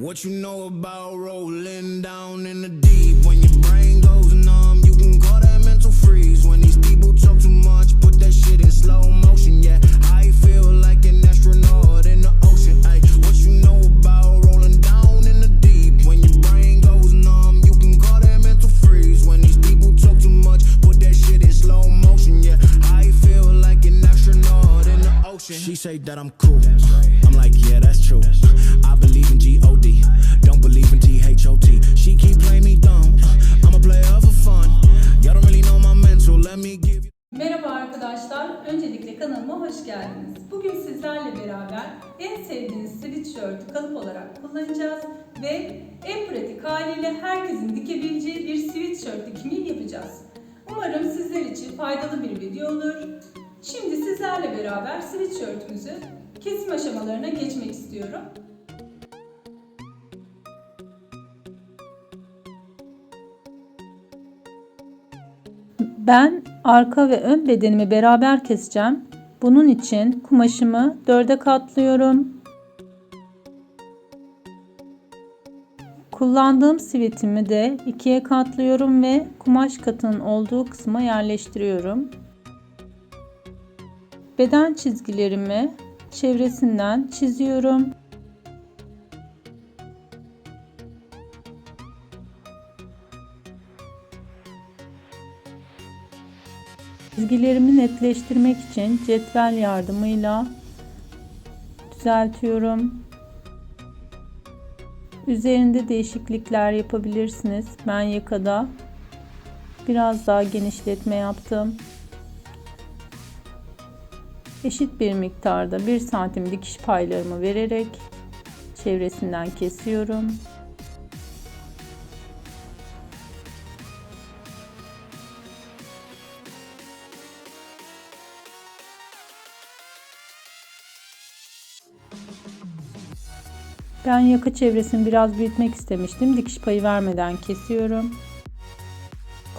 What you know about rolling down in the deep? When your brain goes numb, you can call that mental freeze. When these people talk too much, put that shit in slow motion. Yeah, say that I'm cool. I'm like, yeah, that's true. I believe in G-O-D. Don't believe in T-H-O-T. She keep playing me dumb. I'm a player for fun. Y'all don't really know my mental. Let me give you. Merhaba arkadaşlar, öncelikle kanalıma hoş geldiniz. Bugün sizlerle beraber en sevdiğiniz sweatshirt'ü kalıp olarak kullanacağız ve en pratik haliyle herkesin dikebileceği bir sweatshirt dikimi yapacağız. Umarım sizler için faydalı bir video olur. Şimdi sizlerle beraber sweatshirt'ümüzü kesim aşamalarına geçmek istiyorum. Ben arka ve ön bedenimi beraber keseceğim. Bunun için kumaşımı dörde katlıyorum. Kullandığım sivitimi de ikiye katlıyorum ve kumaş katının olduğu kısma yerleştiriyorum. Beden çizgilerimi çevresinden çiziyorum. Çizgilerimi netleştirmek için cetvel yardımıyla düzeltiyorum. Üzerinde değişiklikler yapabilirsiniz. Ben yakada biraz daha genişletme yaptım. Eşit bir miktarda 1 santim dikiş paylarımı vererek çevresinden kesiyorum. Ben yaka çevresini biraz büyütmek istemiştim. Dikiş payı vermeden kesiyorum.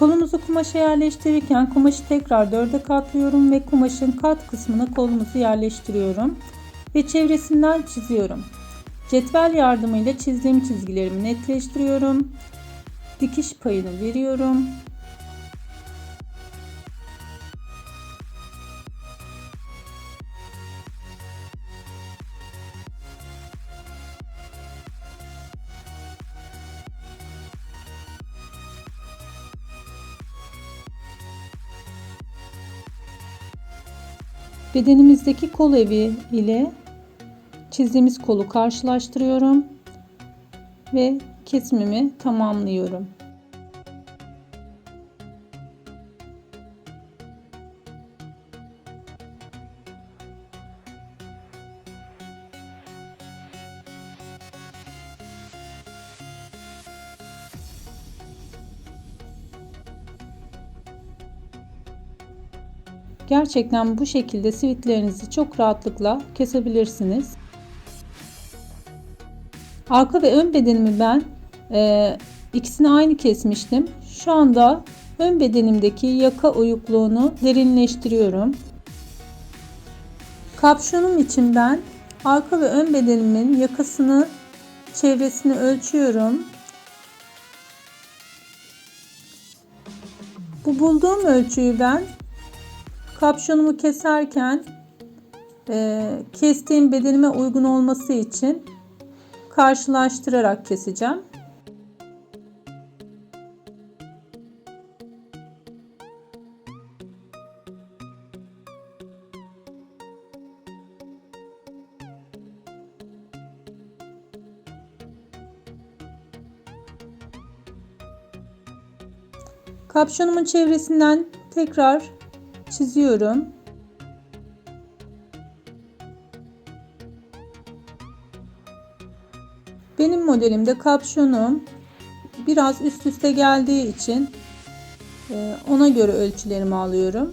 Kolumuzu kumaşa yerleştirirken kumaşı tekrar dörde katlıyorum ve kumaşın kat kısmına kolumuzu yerleştiriyorum ve çevresinden çiziyorum. Cetvel yardımıyla çizdiğim çizgilerimi netleştiriyorum. Dikiş payını veriyorum. Bedenimizdeki kol evi ile çizdiğimiz kolu karşılaştırıyorum ve kesimimi tamamlıyorum. Gerçekten bu şekilde sivitlerinizi çok rahatlıkla kesebilirsiniz. Arka ve ön bedenimi ben e, ikisini aynı kesmiştim. Şu anda ön bedenimdeki yaka oyukluğunu derinleştiriyorum. Kapşonum için ben arka ve ön bedenimin yakasını çevresini ölçüyorum. Bu bulduğum ölçüyü ben kapşonumu keserken e, kestiğim bedenime uygun olması için karşılaştırarak keseceğim. Kapşonumun çevresinden tekrar çiziyorum. Benim modelimde kapşonum biraz üst üste geldiği için e, ona göre ölçülerimi alıyorum.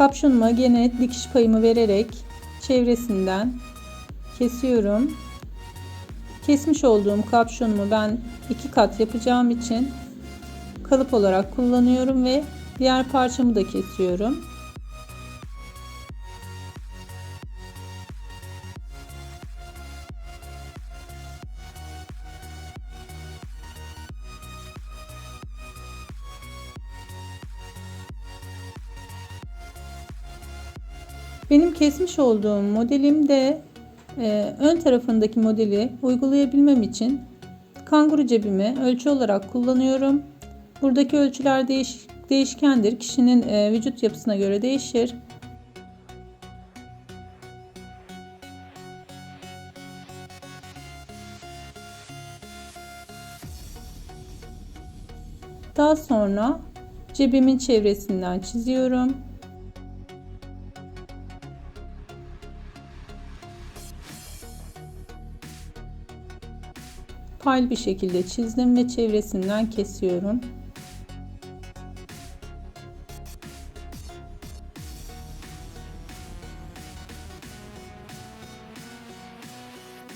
Kapşonuma gene dikiş payımı vererek çevresinden kesiyorum. Kesmiş olduğum kapşonumu ben iki kat yapacağım için kalıp olarak kullanıyorum ve diğer parçamı da kesiyorum. Kesmiş olduğum modelimde e, ön tarafındaki modeli uygulayabilmem için kanguru cebimi ölçü olarak kullanıyorum. Buradaki ölçüler değiş, değişkendir. Kişinin e, vücut yapısına göre değişir. Daha sonra cebimin çevresinden çiziyorum. Paylı bir şekilde çizdim ve çevresinden kesiyorum.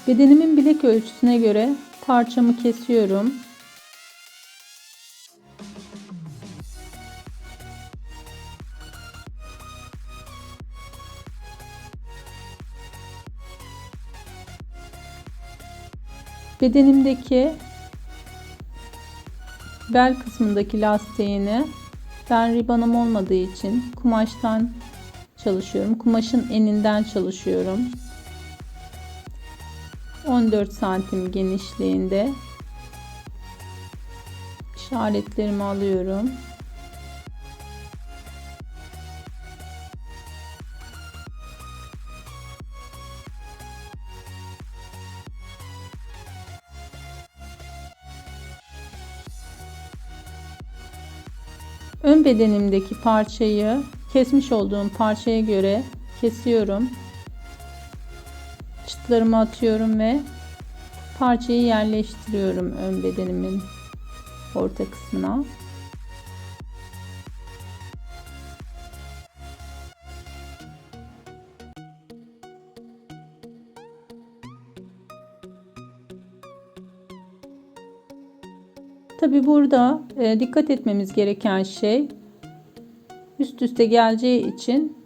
Bedenimin bilek ölçüsüne göre parçamı kesiyorum. Bedenimdeki bel kısmındaki lastiğini ben ribanım olmadığı için kumaştan çalışıyorum. Kumaşın eninden çalışıyorum. 14 santim genişliğinde işaretlerimi alıyorum. Ön bedenimdeki parçayı kesmiş olduğum parçaya göre kesiyorum. Çıtlarımı atıyorum ve parçayı yerleştiriyorum ön bedenimin orta kısmına. Tabi burada e, dikkat etmemiz gereken şey üst üste geleceği için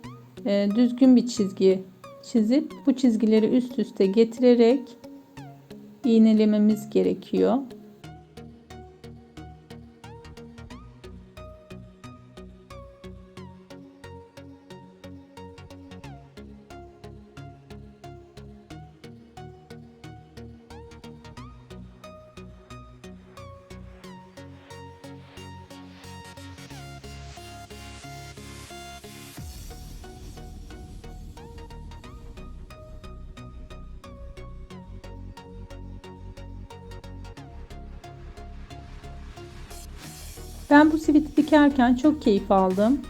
e, düzgün bir çizgi çizip bu çizgileri üst üste getirerek iğnelememiz gerekiyor. Ben bu siviti dikerken çok keyif aldım.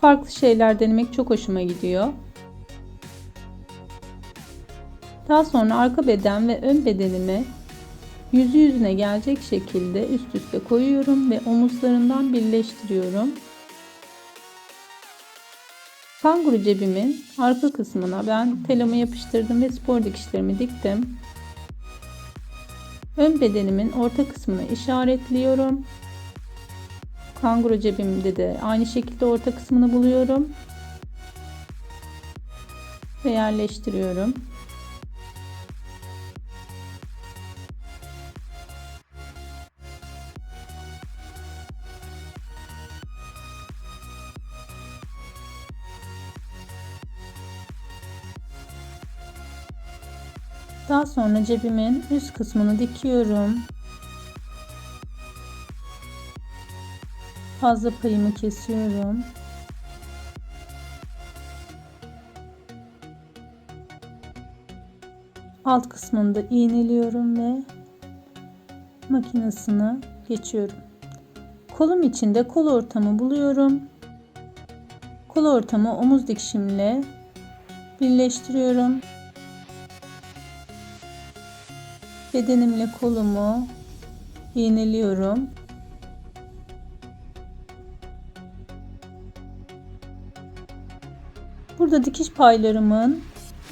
Farklı şeyler denemek çok hoşuma gidiyor. Daha sonra arka beden ve ön bedenimi yüzü yüzüne gelecek şekilde üst üste koyuyorum ve omuzlarından birleştiriyorum. Kanguru cebimin arka kısmına ben telomu yapıştırdım ve spor dikişlerimi diktim. Ön bedenimin orta kısmını işaretliyorum. Kanguru cebimde de aynı şekilde orta kısmını buluyorum. Ve yerleştiriyorum. Daha sonra cebimin üst kısmını dikiyorum. Fazla payımı kesiyorum. Alt kısmını iğneliyorum ve makinesini geçiyorum. Kolum içinde kol ortamı buluyorum. Kol ortamı omuz dikişimle birleştiriyorum. Bedenimle kolumu iğneliyorum. Burada dikiş paylarımın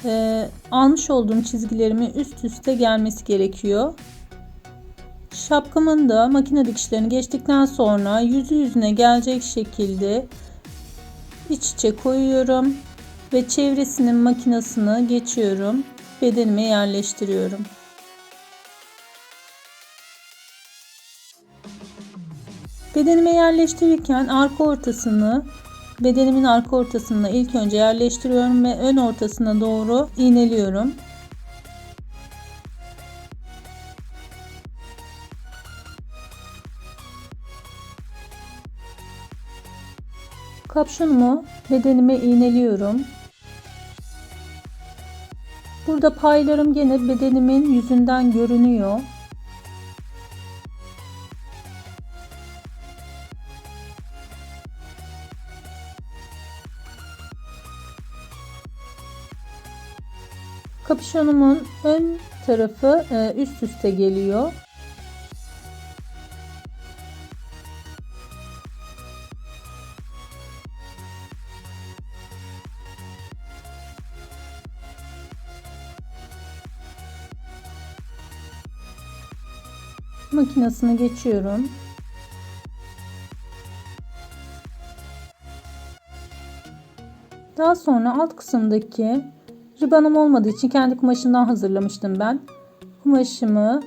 e, almış olduğum çizgilerimin üst üste gelmesi gerekiyor. Şapkamın da makine dikişlerini geçtikten sonra yüzü yüzüne gelecek şekilde iç içe koyuyorum ve çevresinin makinesini geçiyorum. Bedenime yerleştiriyorum. Bedenime yerleştirirken arka ortasını bedenimin arka ortasına ilk önce yerleştiriyorum ve ön ortasına doğru iğneliyorum. Kapşonumu bedenime iğneliyorum. Burada paylarım gene bedenimin yüzünden görünüyor. Kapüşonumun ön tarafı e, üst üste geliyor. Makinesini geçiyorum. Daha sonra alt kısımdaki ribanım olmadığı için kendi kumaşından hazırlamıştım ben. Kumaşımı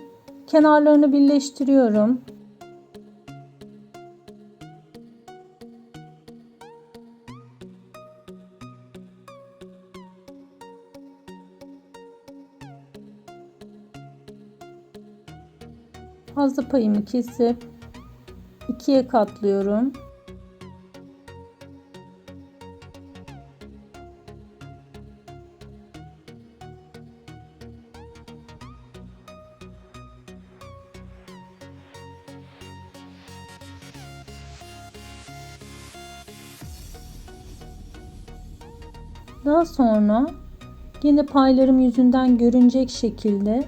kenarlarını birleştiriyorum. Fazla payımı kesip ikiye katlıyorum. Daha sonra yine paylarım yüzünden görünecek şekilde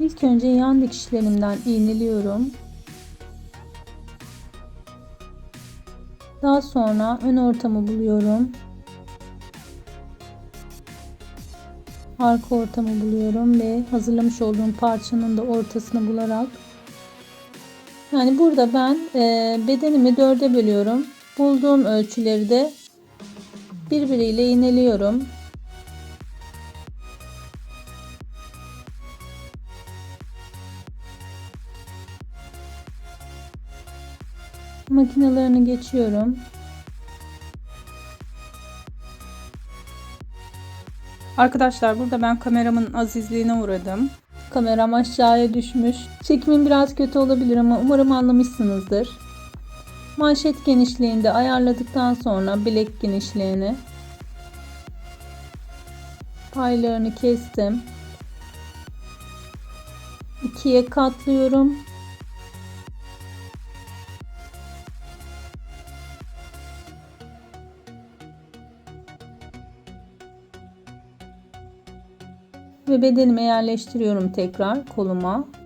ilk önce yan dikişlerimden iğneliyorum. Daha sonra ön ortamı buluyorum. Arka ortamı buluyorum ve hazırlamış olduğum parçanın da ortasını bularak yani burada ben e, bedenimi dörde bölüyorum. Bulduğum ölçüleri de birbiriyle iğneliyorum. Makinalarını geçiyorum. Arkadaşlar burada ben kameramın azizliğine uğradım. Kameram aşağıya düşmüş. Çekimim biraz kötü olabilir ama umarım anlamışsınızdır. Manşet genişliğinde ayarladıktan sonra bilek genişliğini paylarını kestim. ikiye katlıyorum. Ve bedenime yerleştiriyorum tekrar koluma.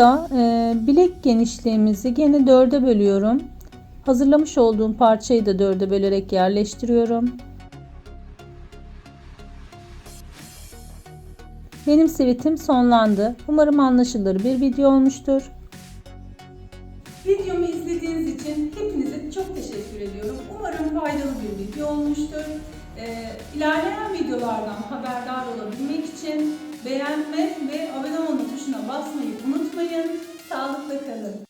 Burada e, bilek genişliğimizi gene dörde bölüyorum. Hazırlamış olduğum parçayı da dörde bölerek yerleştiriyorum. Benim sivitim sonlandı. Umarım anlaşılır bir video olmuştur. Videomu izlediğiniz için hepinize çok teşekkür ediyorum. Umarım faydalı bir video olmuştur. Ee, ilerleyen videolardan haberdar olabilmek için beğenme ve abone olma tuşuna basmayı unutmayın. Sağlıkla kalın.